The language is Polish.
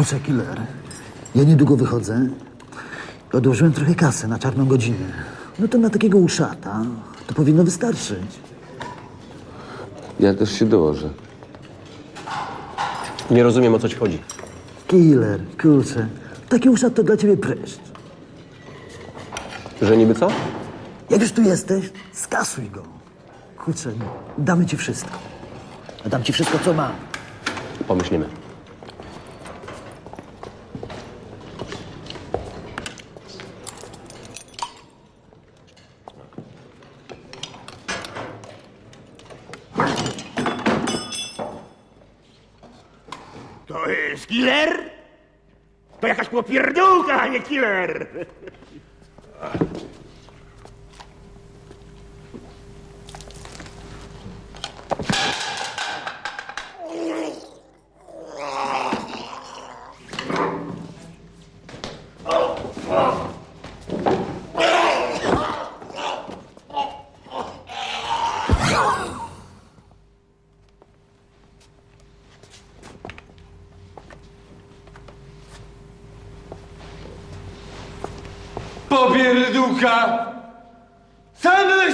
Kurczę, killer. Ja niedługo wychodzę. Odłożyłem trochę kasy na czarną godzinę. No to na takiego uszata to powinno wystarczyć. Ja też się dołożę. Nie rozumiem, o co ci chodzi. Killer, kurczę. Taki uszat to dla ciebie pryszcz. Że niby co? Jak już tu jesteś, skasuj go. Kurczę, damy ci wszystko. Dam ci wszystko, co mam. Pomyślimy. To jest killer? To jakaś popierdółka, a nie killer! Popierdółka! Sam byłeś!